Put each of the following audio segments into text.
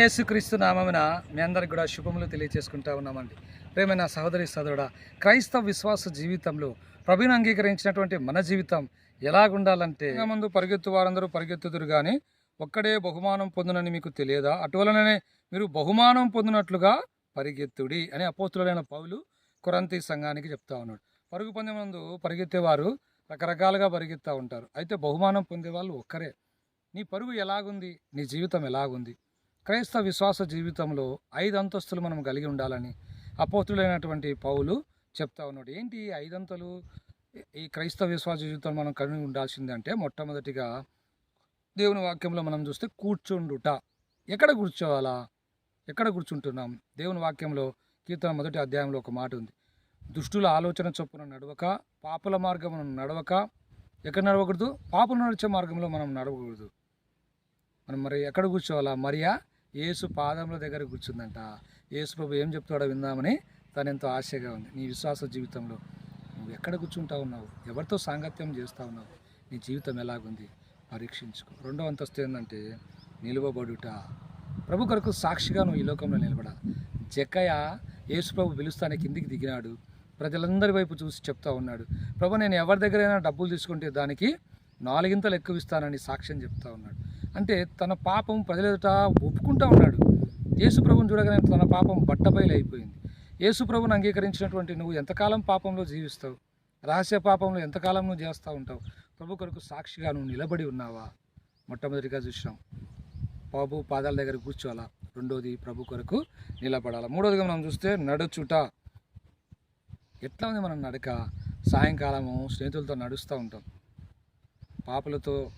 యేసుక్రీస్తు నామమున మీ అందరికి కూడా శుభములు తెలియచేసుకుంటా ఉన్నామండి. ప్రేమైన సహోదరి సోదరుడా క్రైస్తవ విశ్వాస జీవితంలో ప్రభుని అంగీకరించినటువంటి మన జీవితం ఎలాగుండాలంటే ముందు పరిగెత్తు వారందరూ పరిగెత్తుదురు కానీ ఒక్కడే బహుమానం పొందునని మీకు తెలియదా? అటువలననే మీరు బహుమానం పొందినట్లుగా పరిగెత్తుడి అని అపోస్తులైన పౌలు కొరంతి సంఘానికి చెప్తా ఉన్నాడు. పరుగు పందెం ముందు పరిగెత్తేవారు రకరకాలుగా పరిగెత్తా ఉంటారు. అయితే బహుమానం పొందే వాళ్ళు ఒక్కరే. నీ పరుగు ఎలాగుంది? నీ జీవితం ఎలాగుంది? క్రైస్తవ విశ్వాస జీవితంలో ఐదు అంతస్తులు మనం కలిగి ఉండాలని అపోతులైనటువంటి పౌలు చెప్తా ఉన్నాడు. ఏంటి ఐదంతలు ఈ క్రైస్తవ విశ్వాస జీవితం మనం కలిగి ఉండాల్సిందంటే మొట్టమొదటిగా దేవుని వాక్యంలో మనం చూస్తే కూర్చుండుట. ఎక్కడ కూర్చోవాలా? ఎక్కడ కూర్చుంటున్నాం? దేవుని వాక్యంలో కీర్తన మొదటి అధ్యాయంలో ఒక మాట ఉంది. దుష్టుల ఆలోచన చొప్పున నడవక పాపుల మార్గమును నడవక ఎక్కడ నడవకూడదు? పాపలు నడిచే మార్గంలో మనం నడవకూడదు. మనం మరి ఎక్కడ కూర్చోవాలా? మరియా? యేసు పాదముల దగ్గర కూర్చుందంట. యేసు ప్రభు ఏం చెప్తాడో విందామని తను ఎంతో ఆశగా ఉంది. నీ విశ్వాస జీవితంలో నువ్వు ఎక్కడ కూర్చుంటా ఉన్నావు? ఎవరితో సాంగత్యం చేస్తూ ఉన్నావు? నీ జీవితం ఎలాగుంది? పరీక్షించుకో. రెండో అంతస్తు ఏంటంటే నిలువబడుట. ప్రభు కొరకు సాక్షిగా నువ్వు ఈ లోకంలో నిలబడాలి జక్కయ్య యేసు ప్రభు పిలుస్తానే కిందికి దిగినాడు. ప్రజలందరి వైపు చూసి చెప్తా ఉన్నాడు. ప్రభు నేను ఎవరి దగ్గరైనా డబ్బులు తీసుకుంటే దానికి నాలుగింతలు ఎక్కువ ఇస్తానని సాక్ష్యం చెప్తా ఉన్నాడు. అంటే తన పాపం ప్రజల ఒప్పుకుంటూ ఒప్పుకుంటా ఉన్నాడు. యేసుప్రభుని చూడగానే తన పాపం బట్టబయలు అయిపోయింది యేసుప్రభుని అంగీకరించినటువంటి నువ్వు ఎంతకాలం పాపంలో జీవిస్తావు? రహస్య పాపంలో ఎంతకాలం నువ్వు చేస్తూ ఉంటావు? ప్రభు కొరకు సాక్షిగా నువ్వు నిలబడి ఉన్నావా? మొట్టమొదటిగా చూసాం బాబు పాదాల దగ్గర కూర్చోవాలా? రెండోది ప్రభు కొరకు నిలబడాలా? మూడోదిగా మనం చూస్తే నడుచుట. ఎట్లా ఉంది మనం నడక? సాయంకాలము స్నేహితులతో నడుస్తూ ఉంటాం. పాపలతో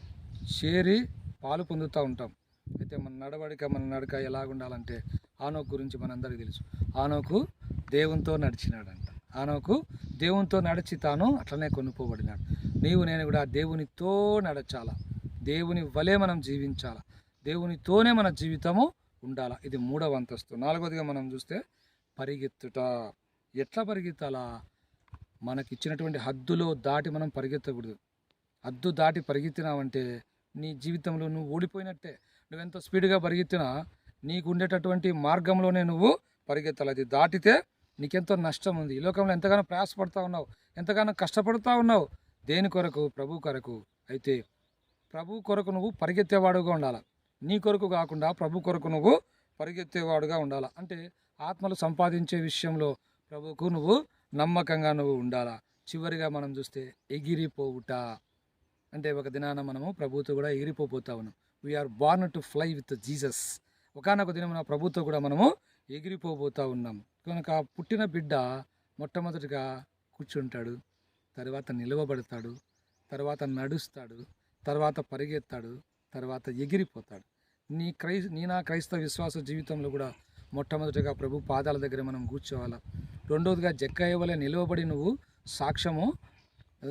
చేరి పాలు పొందుతూ ఉంటాం. అయితే మన నడవడిక మన నడక ఎలాగుండాలంటే ఆనోకు గురించి మనందరికీ తెలుసు. ఆనోకు దేవునితో నడిచినాడంట. ఆనోకు దేవునితో నడిచి తాను అట్లనే కొనుక్కోబడినాడు. నీవు నేను కూడా దేవునితో నడచాలా? దేవుని వలే మనం జీవించాల? దేవునితోనే మన జీవితము ఉండాలా? ఇది మూడవ అంతస్తు. నాలుగవదిగా మనం చూస్తే పరిగెత్తుట. ఎట్లా పరిగెత్తాలా? మనకి ఇచ్చినటువంటి హద్దులో దాటి మనం పరిగెత్తకూడదు. హద్దు దాటి పరిగెత్తినామంటే నీ జీవితంలో నువ్వు ఓడిపోయినట్టే. నువ్వెంత స్పీడ్గా పరిగెత్తినా నీకు ఉండేటటువంటి మార్గంలోనే నువ్వు పరిగెత్తాలి. అది దాటితే నీకెంతో నష్టం ఉంది. ఈ లోకంలో ఎంతగానో ప్రయాసపడతా ఉన్నావు ఎంతగానో కష్టపడుతూ ఉన్నావు. దేని కొరకు? ప్రభు కొరకు. అయితే ప్రభు కొరకు నువ్వు పరిగెత్తేవాడుగా ఉండాలి? నీ కొరకు కాకుండా ప్రభు కొరకు నువ్వు పరిగెత్తేవాడుగా ఉండాలి? అంటే ఆత్మలు సంపాదించే విషయంలో ప్రభుకు నువ్వు నమ్మకంగా నువ్వు ఉండాలా? చివరిగా మనం చూస్తే ఎగిరిపోవుట. అంటే ఒక దినాన మనము ప్రభుతో కూడా ఎగిరిపోతా ఉన్నాం. We are born to fly with Jesus ఒకనొక దినం మన ప్రభుతో కూడా మనము ఎగిరిపోబోతా ఉన్నాం కనుక పుట్టిన బిడ్డ మొట్టమొదటిగా కూర్చుంటాడు. తర్వాత నిలవబడతాడు. తర్వాత నడుస్తాడు. తర్వాత పరిగెత్తాడు. తర్వాత ఎగిరిపోతాడు. నీ క్రై నీ నా క్రైస్తవ విశ్వాస జీవితంలో కూడా మొట్టమొదటిగా ప్రభు పాదాల దగ్గర మనం కూర్చోవాలా? రెండవదిగా జక్క వలె నిలవబడి నువ్వు సాక్ష్యము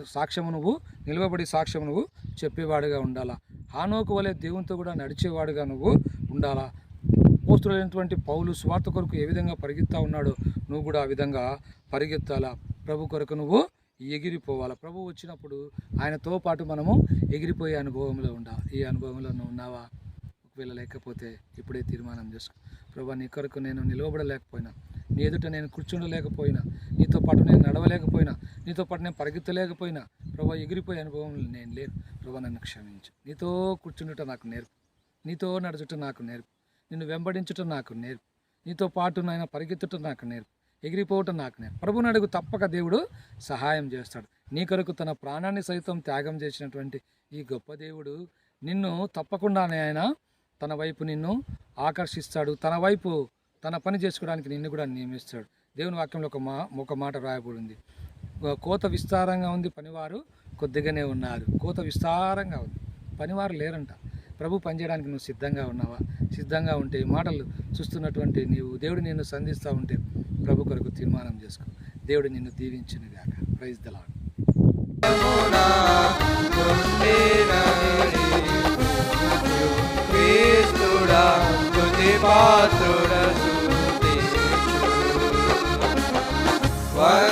సాక్ష్యము నువ్వు నిలవబడి సాక్ష్యము నువ్వు చెప్పేవాడుగా ఉండాలా? హానోకు వలె దేవునితో కూడా నడిచేవాడుగా నువ్వు ఉండాలా? పోస్తులైనటువంటి పౌలు స్వార్థ కొరకు ఏ విధంగా పరిగెత్తా ఉన్నాడో నువ్వు కూడా ఆ విధంగా పరిగెత్తాలా? ప్రభు కొరకు నువ్వు ఎగిరిపోవాలా? ప్రభు వచ్చినప్పుడు ఆయనతో పాటు మనము ఎగిరిపోయే అనుభవంలో ఉండాలి ఈ అనుభవంలో నువ్వు ఉన్నావా? ఒకవేళ లేకపోతే ఇప్పుడే తీర్మానం చేసుకో. ప్రభా నీ కొరకు నేను నిలవబడలేకపోయినా. నీ ఎదుట నేను కూర్చుండలేకపోయినా నీతో పాటు నేను నడవలేకపోయినా నీతో పాటు నేను పరిగెత్తలేకపోయినా ప్రభా ఎగిరిపోయే అనుభవం నేను లేను. ప్రభా నన్ను క్షమించు. నీతో కూర్చుండుట నాకు నేర్పు. నీతో నడుచుట నాకు నేర్పు. నిన్ను వెంబడించుట నాకు నేర్పు. నీతో పాటు నాయన పరిగెత్తుట నాకు నేర్పు. ఎగిరిపోవటం నాకు నేర్పు. ప్రభుని అడుగు తప్పక దేవుడు సహాయం చేస్తాడు. నీ కొరకు తన ప్రాణాన్ని సైతం త్యాగం చేసినటువంటి ఈ గొప్ప దేవుడు నిన్ను తప్పకుండానే ఆయన తన వైపు నిన్ను ఆకర్షిస్తాడు. తన వైపు తన పని చేసుకోవడానికి నిన్ను కూడా నియమిస్తాడు. దేవుని వాక్యంలో ఒక మా ఒక మాట రాయబడింది. కోత విస్తారంగా ఉంది పనివారు కొద్దిగానే ఉన్నారు. కోత విస్తారంగా ఉంది. పనివారు లేరంట. ప్రభు పనిచేయడానికి నువ్వు సిద్ధంగా ఉన్నావా? సిద్ధంగా ఉంటే మాటలు చూస్తున్నటువంటి నీవు దేవుడు నిన్ను సంధిస్తూ ఉంటే ప్రభు కొరకు తీర్మానం చేసుకో. దేవుడు నిన్ను దీవించిన గాక. ప్రైజ్ దలా పాత్ర 와.